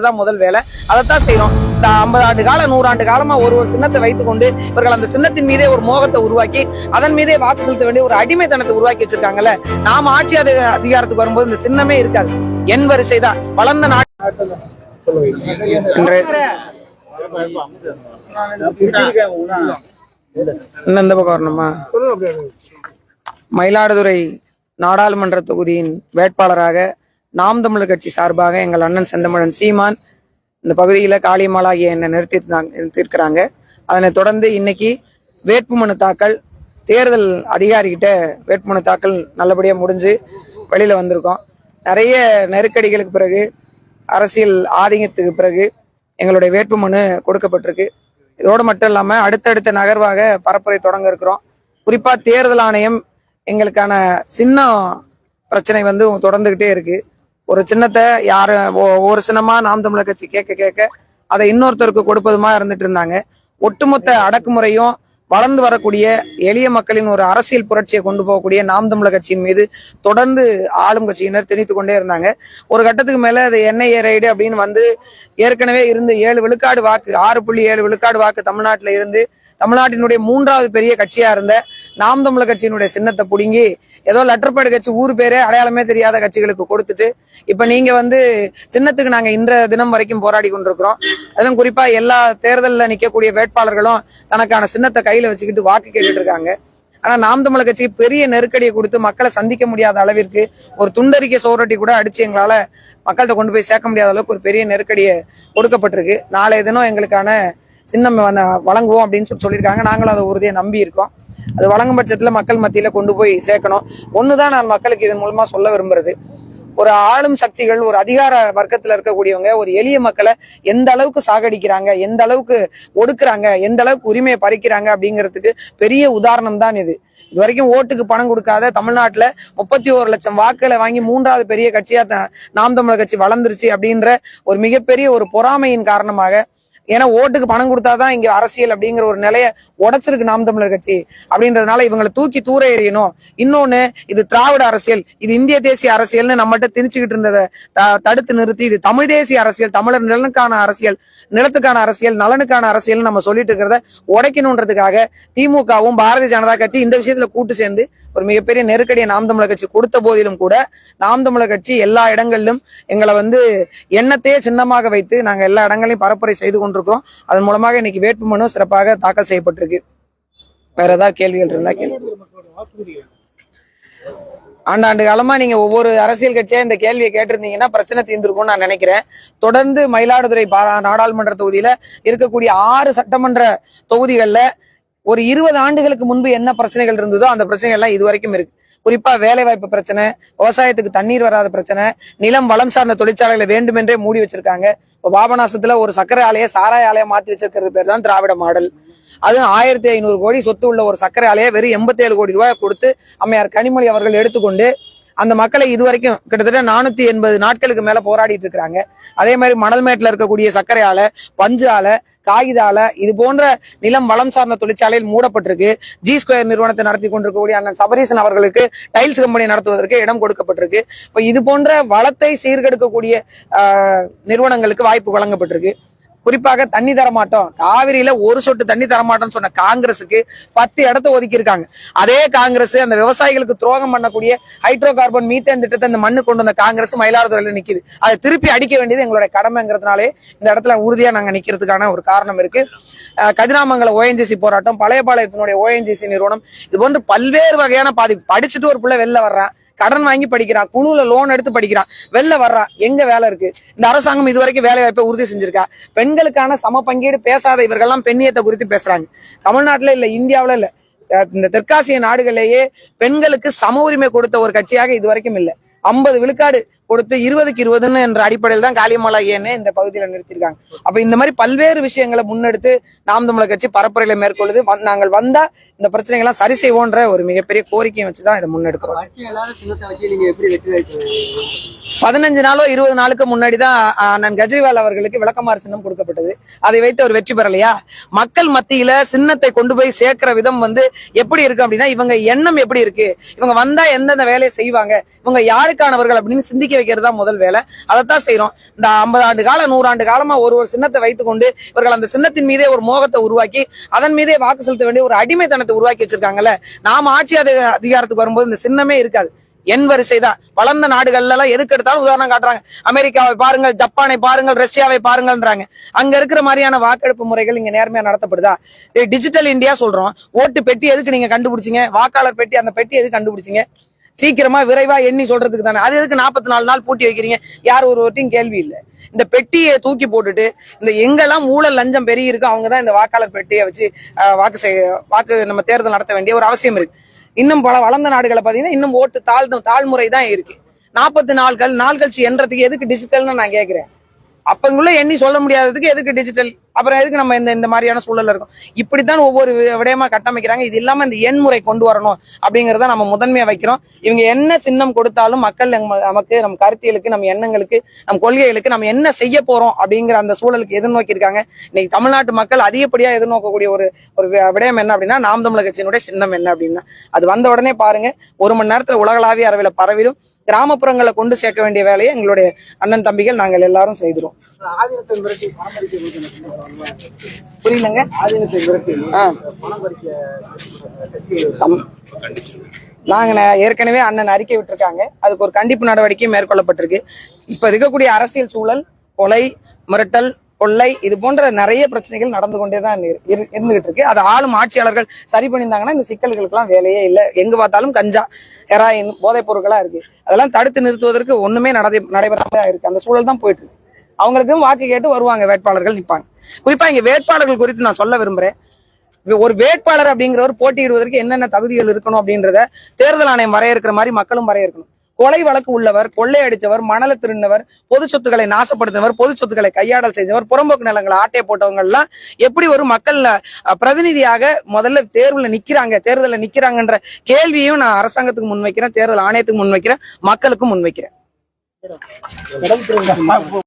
தான் முதல் வேலை. அதைத்தான் செய்யறோம் இந்த ஐம்பது ஆண்டு கால நூறாண்டு காலமா ஒரு ஒரு சின்னத்தை வைத்துக்கொண்டு இவர்கள் அந்த சின்னத்தின் மீதே ஒரு மோகத்தை உருவாக்கி அதன் மீதே வாக்கு செலுத்த வேண்டிய ஒரு அடிமைத்தனத்தை உருவாக்கி வச்சிருக்காங்கல்ல நாம ஆட்சி அதி- அதிகாரத்துக்கு வரும்போது இந்த சின்னமே இருக்காது. என் வரிசை தான். வளர்ந்த நாட்டு இந்த பக்கம் வரணுமா? மயிலாடுதுறை நாடாளுமன்ற தொகுதியின் வேட்பாளராக நாம் தமிழர் கட்சி சார்பாக எங்கள் அண்ணன் செந்தமிழன் சீமான் இந்த பகுதியில் காளியம்மாளாகிய என்னை நிறுத்திருந்தாங்க நிறுத்தியிருக்கிறாங்க. அதனை தொடர்ந்து இன்னைக்கு வேட்புமனு தாக்கல் தேர்தல் அதிகாரிகிட்ட வேட்புமனு தாக்கல் நல்லபடியாக முடிஞ்சு வெளியில் வந்திருக்கோம். நிறைய நெருக்கடிகளுக்கு பிறகு அரசியல் ஆதிக்கத்துக்கு பிறகு எங்களுடைய வேட்புமனு கொடுக்கப்பட்டிருக்கு. இதோடு மட்டும் இல்லாமல் அடுத்தடுத்த நகர்வாக பரப்புரை தொடங்க இருக்கிறோம். குறிப்பாக தேர்தல் ஆணையம் எங்களுக்கான சின்ன பிரச்சனை வந்து தொடர்ந்துக்கிட்டே இருக்குது ஒரு சின்னத்தை யாரு ஒ- சின்னமா நாம் தமிழர் கட்சி கேட்க கேட்க அதை இன்னொருத்தருக்கு கொடுப்பதுமா இருந்துட்டு இருந்தாங்க. ஒட்டுமொத்த அடக்குமுறையும் வளர்ந்து வரக்கூடிய எளிய மக்களின் ஒரு அரசியல் புரட்சியை கொண்டு போகக்கூடிய நாம் தமிழர் கட்சியின் மீது தொடர்ந்து ஆளும் கட்சியினர் திணித்து கொண்டே இருந்தாங்க. ஒரு கட்டத்துக்கு மேல அது என்ஐஏ ரைடு அப்படின்னு வந்து ஏற்கனவே இருந்து ஏழு விழுக்காடு வாக்கு ஆறு புள்ளி ஏழு விழுக்காடு வாக்கு தமிழ்நாட்டில் இருந்து தமிழ்நாட்டினுடைய மூன்றாவது பெரிய கட்சியா இருந்த நாம் தமிழ கட்சியினுடைய சின்னத்தை புடுங்கி ஏதோ லெட்டர்பேடு கட்சி ஊர் பேரே அடையாளமே தெரியாத கட்சிகளுக்கு கொடுத்துட்டு இப்ப நீங்க வந்து சின்னத்துக்கு நாங்க இன்ற தினம் வரைக்கும் போராடி கொண்டிருக்கிறோம். அதுவும் குறிப்பா எல்லா தேர்தலில் நிக்கக்கூடிய வேட்பாளர்களும் தனக்கான சின்னத்தை கையில வச்சுக்கிட்டு வாக்கு கேட்டுட்டு இருக்காங்க. ஆனா நாம் தமிழக கட்சிக்கு பெரிய நெருக்கடியை கொடுத்து மக்களை சந்திக்க முடியாத அளவிற்கு ஒரு துண்டறிக்கை சோரட்டி கூட அடிச்சு எங்களால மக்கள்கிட்ட கொண்டு போய் சேர்க்க முடியாத அளவுக்கு ஒரு பெரிய நெருக்கடியை கொடுக்கப்பட்டிருக்கு. நாளைய தினம் எங்களுக்கான சின்னம் வ- வழங்குவோம் அப்படின்னு சொல்லி சொல்லியிருக்காங்க. நாங்களும் அதை உறுதியை நம்பி இருக்கோம் அது வழங்கும் பட்சத்தில் மக்கள் மத்தியில் கொண்டு போய் சேர்க்கணும். ஒண்ணுதான் நான் மக்களுக்கு இதன் மூலமாக சொல்ல விரும்புறது. ஒரு ஆளும் சக்திகள் ஒரு அதிகார வர்க்கத்தில் இருக்கக்கூடியவங்க ஒரு எளிய மக்களை எந்த அளவுக்கு சாகடிக்கிறாங்க எந்த அளவுக்கு ஒடுக்குறாங்க எந்த அளவுக்கு உரிமையை பறிக்கிறாங்க அப்படிங்கிறதுக்கு பெரிய உதாரணம் தான் இது. இது வரைக்கும் ஓட்டுக்கு பணம் கொடுக்காத தமிழ்நாட்டில் முப்பத்தி ஒரு லட்சம் வாக்குகளை வாங்கி மூன்றாவது பெரிய கட்சியாக நாம் தமிழர் கட்சி வளர்ந்துருச்சு அப்படின்ற ஒரு மிகப்பெரிய ஒரு பொறாமையின் காரணமாக ஏன்னா ஓட்டுக்கு பணம் கொடுத்தாதான் இங்க அரசியல் அப்படிங்கிற ஒரு நிலைய உடைச்சிருக்கு நாம் தமிழர் கட்சி அப்படின்றதுனால இவங்களை தூக்கி தூர எறியணும். இன்னொன்னு இது திராவிட அரசியல். இது இந்திய தேசிய அரசியல்னு நம்மகிட்ட திணிச்சுக்கிட்டு இருந்ததை த- தடுத்து நிறுத்தி இது தமிழ் தேசிய அரசியல் தமிழர் நிலனுக்கான அரசியல் நிலத்துக்கான அரசியல் நலனுக்கான அரசியல் நம்ம சொல்லிட்டு இருக்கிறத உடைக்கணுன்றதுக்காக திமுகவும் பாரதிய ஜனதா கட்சி இந்த விஷயத்துல கூட்டு சேர்ந்து ஒரு மிகப்பெரிய நெருக்கடியை நாம் தமிழர் கட்சி கொடுத்த போதிலும் கூட நாம் தமிழர் கட்சி எல்லா இடங்களிலும் எங்களை வந்து எண்ணத்தையே சின்னமாக வைத்து நாங்க எல்லா இடங்களையும் பரப்புரை செய்து கொண்டிருக்கிறோம் அதன் மூலமாக இன்னைக்கு வேட்புமனு சிறப்பாக தாக்கல் செய்யப்பட்டிருக்கு. வேற ஏதாவது கேள்விகள் இருந்தா கேள்வி ஆண்டாண்டு காலமா நீங்க ஒவ்வொரு அரசியல் கட்சியா இந்த கேள்வியை கேட்டிருந்தீங்கன்னா பிரச்சனை தீர்ந்திருக்கும்னு நான் நினைக்கிறேன். தொடர்ந்து மயிலாடுதுறை நாடாளுமன்ற தொகுதியில இருக்கக்கூடிய ஆறு சட்டமன்ற தொகுதிகள்ல ஒரு இருபது ஆண்டுகளுக்கு முன்பு என்ன பிரச்சனைகள் இருந்ததோ அந்த பிரச்சனைகள்லாம் இது வரைக்கும் இருக்கு. குறிப்பா வேலை வாய்ப்பு பிரச்சனை விவசாயத்துக்கு தண்ணீர் வராத பிரச்சனை நிலம் வளம் சார்ந்த தொழிற்சாலைகளை வேண்டுமென்றே மூடி வச்சிருக்காங்க. இப்போ பாபநாசத்துல ஒரு சக்கரை ஆலையை சாராய ஆலையை மாத்தி வச்சிருக்கிறது பேர் தான் திராவிட மாடல். அதுவும் ஆயிரத்தி ஐநூறு கோடி சொத்து உள்ள ஒரு சக்கரை ஆலையை வெறும் எண்பத்தி ஏழு கோடி ரூபாய் கொடுத்து அம்மையார் கனிமொழி அவர்கள் எடுத்துக்கொண்டு அந்த மக்களை இதுவரைக்கும் கிட்டத்தட்ட நானூத்தி எண்பது நாட்களுக்கு மேல போராடிட்டு இருக்கிறாங்க. அதே மாதிரி மணல்மேட்ல இருக்கக்கூடிய சர்க்கரை ஆலை பஞ்சு ஆலை காகித ஆலை இது போன்ற நிலம் வளம் சார்ந்த தொழிற்சாலையில் மூடப்பட்டிருக்கு. ஜி ஸ்கொயர் நிறுவனத்தை நடத்தி கொண்டிருக்கக்கூடிய அண்ணன் சபரீசன் அவர்களுக்கு டைல்ஸ் கம்பெனி நடத்துவதற்கு இடம் கொடுக்கப்பட்டிருக்கு. இப்போ இது போன்ற வளத்தை சீர்கெடுக்கக்கூடிய நிறுவனங்களுக்கு வாய்ப்பு வழங்கப்பட்டிருக்கு. குறிப்பாக தண்ணி தரமாட்டோம். காவிரியில ஒரு சொட்டு தண்ணி தரமாட்டோம்னு சொன்ன காங்கிரஸுக்கு பத்து இடத்த ஒதுக்கி இருக்காங்க அதே காங்கிரஸ் அந்த விவசாயிகளுக்கு துரோகம் பண்ணக்கூடிய ஹைட்ரோ கார்பன் மீத்தேன் திட்டத்தை இந்த மண்ணு கொண்டு வந்த காங்கிரஸ் மயிலாடுதுறையில நிக்குது. அதை திருப்பி அடிக்க வேண்டியது எங்களுடைய கடமைங்கிறதுனாலே இந்த இடத்துல உறுதியா நாங்க நிக்கிறதுக்கான ஒரு காரணம் இருக்கு. கதிராமங்கல ஓஎன்ஜிசி போராட்டம் பழையபாளையத்தினுடைய ஓஎன்ஜிசி நிறுவனம் இது போன்று பல்வேறு வகையான பாதிப்பு படிச்சுட்டு ஒரு பிள்ளை வெளில வர்றான். கடன் வாங்கி படிக்கிறான் குழுல லோன் எடுத்து படிக்கிறான் வெளில வர்றான் எங்க வேலை இருக்கு? இந்த அரசாங்கம் இதுவரைக்கும் வேலை வாய்ப்பை உறுதி செஞ்சிருக்கா? பெண்களுக்கான சம பங்கீடு பேசாத இவர்கள்லாம் பெண்ணியத்தை குறித்து பேசுறாங்க. தமிழ்நாட்டுல இல்ல இந்தியாவுல இல்ல. இந்த தெற்காசிய நாடுகளிலேயே பெண்களுக்கு சம உரிமை கொடுத்த ஒரு கட்சியாக இதுவரைக்கும் இல்லை இல்ல. ஐம்பது விழுக்காடு கொடுத்து இருபதுக்கு இருபதுன்னு என்ற அடிப்படையில் தான் காளியம்மாளா ஏன்னு இந்த பகுதியில நிறுத்திருக்காங்க. அப்ப இந்த மாதிரி பல்வேறு விஷயங்களை முன்னெடுத்து நாம் தமிழர் கட்சி பரப்புரையில மேற்கொள்ளுது. நாங்கள் வந்தா இந்த பிரச்சனைகள் எல்லாம் சரி செய்வோன்ற ஒரு மிகப்பெரிய கோரிக்கையை வச்சுதான் இதை முன்னெடுக்கிறோம். பதினஞ்சு நாளோ இருபது நாளுக்கு முன்னாடி தான் அண்ணன் கெஜ்ரிவால் அவர்களுக்கு விளக்கமாறு சின்னம் கொடுக்கப்பட்டது. அதை வைத்து அவர் வெற்றி பெறலையா? மக்கள் மத்தியில சின்னத்தை கொண்டு போய் சேர்க்கிற விதம் வந்து எப்படி இருக்கு அப்படின்னா இவங்க எண்ணம் எப்படி இருக்கு? இவங்க வந்தா எந்தெந்த வேலையை செய்வாங்க? இவங்க யாருக்கானவர்கள் அப்படின்னு சிந்திக்க வைக்கிறது தான் முதல் வேலை. அதைத்தான் செய்யறோம் இந்த ஐம்பது ஆண்டு காலம் நூறாண்டு காலமா ஒரு ஒரு சின்னத்தை வைத்துக்கொண்டு இவர்கள் அந்த சின்னத்தின் மீதே ஒரு மோகத்தை உருவாக்கி அதன் மீதே வாக்கு செலுத்த வேண்டிய ஒரு அடிமைத்தனத்தை உருவாக்கி வச்சிருக்காங்கல்ல நாம ஆட்சி அதிகாரத்துக்கு வரும்போது இந்த சின்னமே இருக்காது. என் வரிசை தான் வளர்ந்த நாடுகள்ல எல்லாம் எதுக்கு எடுத்தாலும் உதாரணம் காட்டுறாங்க. அமெரிக்காவை பாருங்கள் ஜப்பானை பாருங்கள் ரஷ்யாவை பாருங்கள்ன்றாங்க. அங்க இருக்கிற மாதிரியான வாக்கெடுப்பு முறைகள் இங்க நேர்மையா நடத்தப்படுதா? டிஜிட்டல் இந்தியா சொல்றோம். ஓட்டு பெட்டி எதுக்கு நீங்க கண்டுபிடிச்சீங்க? வாக்காளர் பெட்டி அந்த பெட்டி எதுக்கு கண்டுபிடிச்சீங்க? சீக்கிரமா விரைவா எண்ணி சொல்றதுக்கு தானே. அது எதுக்கு நாற்பத்தி நாலு நாள் பூட்டி வைக்கிறீங்க? யார் ஒருவர்ட்டையும் கேள்வி இல்லை. இந்த பெட்டியை தூக்கி போட்டுட்டு இந்த எங்கெல்லாம் ஊழல் லஞ்சம் பெரிய இருக்கோ அவங்க தான் இந்த வாக்காளர் பெட்டியை வச்சு வாக்கு செய்ய வாக்கு நம்ம தேர்தல் நடத்த வேண்டிய ஒரு அவசியம் இருக்கு. இன்னும் பல வளர்ந்த நாடுகளை பாத்தீங்கன்னா இன்னும் ஓட்டு தாழ்ந்த தாழ்முறை தான் இருக்கு. நாற்பத்தி நாள்கள் நாள் கழிச்சு எண்றதுக்கு எதுக்கு டிஜிட்டல்னு நான் கேட்கிறேன் அப்பங்குள்ள எண்ணி சொல்ல முடியாததுக்கு எதுக்கு டிஜிட்டல் அப்புறம் எதுக்கு நம்ம இந்த இந்த மாதிரியான சூழல்ல இருக்கும்? இப்படித்தான் ஒவ்வொரு விடயமா கட்டமைக்கிறாங்க. இது இல்லாம இந்த எண் முறை கொண்டு வரணும் அப்படிங்கறத நம்ம முதன்மையா வைக்கிறோம். இவங்க என்ன சின்னம் கொடுத்தாலும் மக்கள் நமக்கு நம் கருத்தியலுக்கு நம்ம எண்ணங்களுக்கு நம் கொள்கைகளுக்கு நம்ம என்ன செய்ய போறோம் அப்படிங்கிற அந்த சூழலுக்கு எதிர்நோக்கி இருக்காங்க இன்னைக்கு தமிழ்நாட்டு மக்கள் அதிகப்படியா எதிர்நோக்கக்கூடிய ஒரு ஒரு விடயம் என்ன அப்படின்னா நாம் தமிழக கட்சியினுடைய சின்னம் என்ன அப்படின்னா அது வந்த உடனே பாருங்க ஒரு மணி நேரத்துல உலகளாவிய அளவில் பரவிடும். கிராமப்புறங்களை கொண்டு சேர்க்க வேண்டிய வேலையை எங்களுடைய அண்ணன் தம்பிகள் நாங்கள் எல்லாரும் செய்திரும் புரியலங்க? நாங்க ஏற்கனவே அண்ணன் அறிக்கை விட்டுருக்காங்க. அதுக்கு ஒரு கண்டிப்பு நடவடிக்கை மேற்கொள்ளப்பட்டிருக்கு. இப்ப இருக்கக்கூடிய அரசியல் சூழல் கொலை மிரட்டல் கொள்ளை இது போன்ற நிறைய பிரச்சனைகள் நடந்து கொண்டே தான் இரு- இரு- இருந்துகிட்டு இருக்கு அதை ஆளும் ஆட்சியாளர்கள் சரி பண்ணியிருந்தாங்கன்னா இந்த சிக்கல்களுக்கெல்லாம் வேலையே இல்லை. எங்க பார்த்தாலும் கஞ்சா ஹெராயின் போதைப் பொருட்களா இருக்கு. அதெல்லாம் தடுத்து நிறுத்துவதற்கு ஒண்ணுமே நடை நடைபெறாம இருக்கு. அந்த சூழல் தான் போயிட்டு இருக்கு. அவங்களுக்கும் வாக்கு கேட்டு வருவாங்க வேட்பாளர்கள் நிற்பாங்க குறிப்பா இங்க வேட்பாளர்கள் குறித்து நான் சொல்ல விரும்புறேன். ஒரு வேட்பாளர் அப்படிங்கிறவர் போட்டியிடுவதற்கு என்னென்ன தகுதிகள் இருக்கணும் அப்படின்றத தேர்தல் ஆணையம் வரையறுக்கிற மாதிரி மக்களும் வரையறுக்கணும். கொலை வழக்கு உள்ளவர் கொள்ளையடிச்சவர் மணல திருந்தவர் பொது சொத்துக்களை நாசப்படுத்தினவர் பொது சொத்துக்களை கையாடல் செய்தவர் புறம்போக்கு நிலங்களை ஆட்டை போட்டவங்க எல்லாம் எப்படி ஒரு மக்கள் அஹ், பிரதிநிதியாக முதல்ல தேர்வுல நிக்கிறாங்க தேர்தலில் நிக்கிறாங்கன்ற கேள்வியும் நான் அரசாங்கத்துக்கு முன்வைக்கிறேன் தேர்தல் ஆணையத்துக்கு முன்வைக்கிறேன் மக்களுக்கும் முன்வைக்கிறேன்.